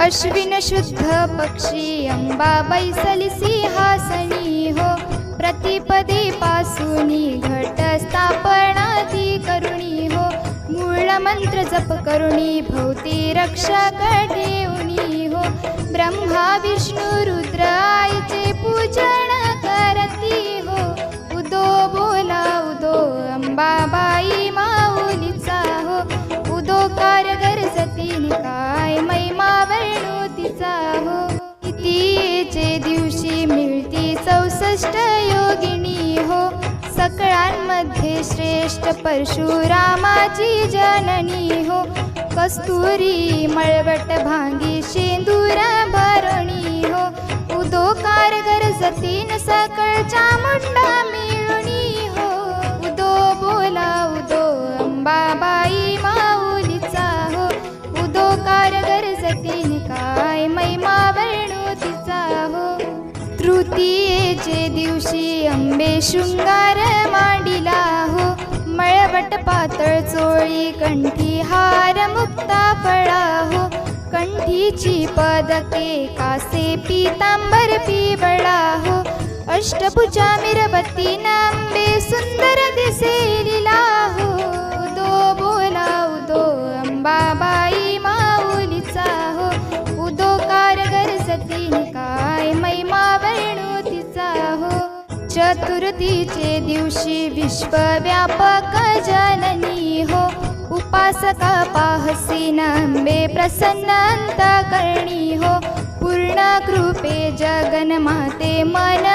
अश्विन शुद्ध पक्षी अंबा बैसली सिंहासनी हो. प्रतिपदी पासुनी घट स्थापनाती करुणी हो. मूळ मंत्र जप करुणी भोवती रक्षा ठेवणी हो. ब्रह्मा विष्णू रुद्रायचे पूजन चौसष्ट हो सकळांमध्ये श्रेष्ठ परशुरामाची जननी हो. कस्तुरी मळवट भांगी शेंदूर भरणी हो. उदो कारगर सतीन सकळ चामुंडा मिळणी हो. उदो बोला उदो अंबाबाई माऊलीचा हो. उदो कारगर सतीन काय महिमा तिचा हो. तृतीयेचे दिवशी अंबे शृंगार मांडिला हो मळवट पातळ चोळी कंठी हार मुक्ता फळा हो कंठीची पदके कासे पीतांबर पिवळा हो अष्टभुजा मिरवती नांबे सुंदर दिसेलिला लिला चतुर्थीचे दिवशी विश्वव्यापक जननी हो. उपासका पाहसी नंबे प्रसन्न अंतकर्णी हो. पूर्ण कृपे जगन्माते मन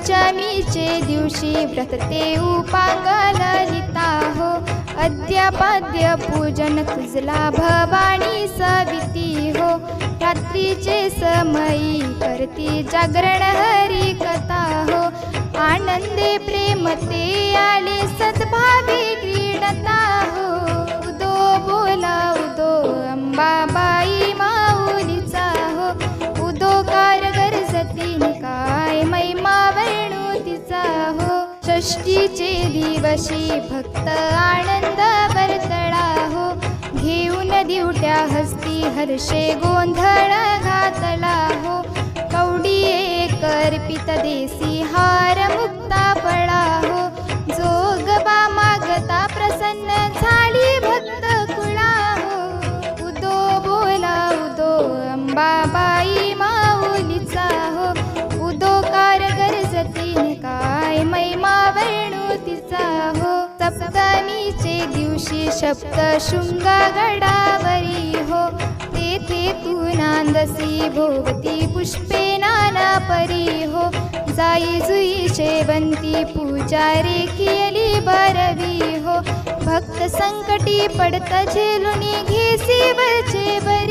पंचमीचे दिवशी व्रत ते उपांग हो. अद्यापाद्य पूजन तुझला भवानी सविती हो. रात्रीचे समयी करती जागरण हरी कथा हो. आनंदे प्रेम ते आले सद्भावी क्रीडता हो. उदो बोला उदो अंबाबा षष्टीचे दिवशी भक्त आनंद वर्तळा हो. घेऊन दिवट्या हस्ती हर्षे गोंधळ घातला हो. कवडी कर्पित देसी हार सप्तमीचे दिवशी शब्द शृंगा गडावरी हो. तेथे तू नांदसी भोवती पुष्पे नाना परी हो. जाई जुई शेवंती पूजारी केली बरवी हो. भक्त संकटी पडत झेलुनी घेसी वरचे बरी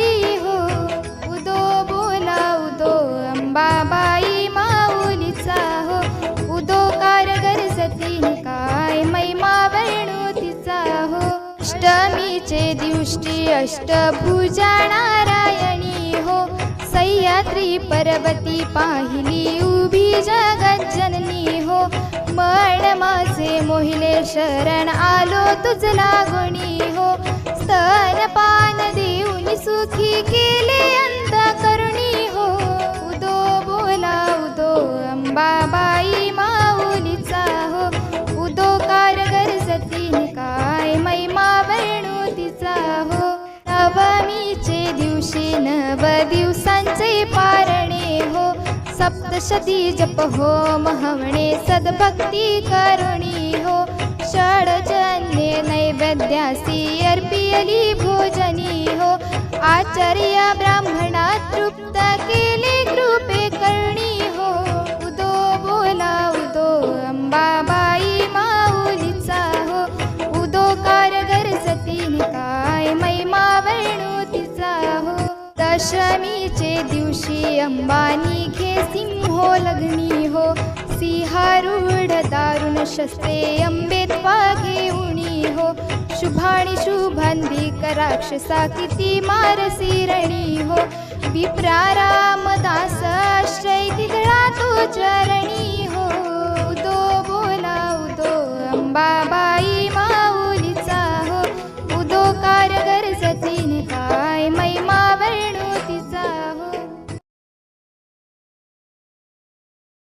अष्टमीचे दिवशी अष्टभुजा नारायणी हो. सह्याद्री पर्वती पाहिली उभी जगज्जननी हो. मन माझे मोहिले शरण आलो तुझला गुणी हो. स्तनपान देऊन सुखी केले नव दिवसांचे पारणे हो. सप्तशती जप हो महवणे सद्भक्ती करुणी हो. षडजन्ये नैवेद्यासी अर्पियली भोजनी हो. आचार्य ब्राह्मणा तृप्त केले कृपे करणी हो. उदो बोला उदो अंबाबा. दशमीचे दिवशी अंबानी घे सिंहो लग्नी हो. सिंहारूढ दारुण शस्त्रे अंबेत्वा घेऊणी हो. शुभाणी शुभांधिक राक्षसा किती मारसी रणी हो. विप्रारामदास आश्रय दिदळा तो चरणी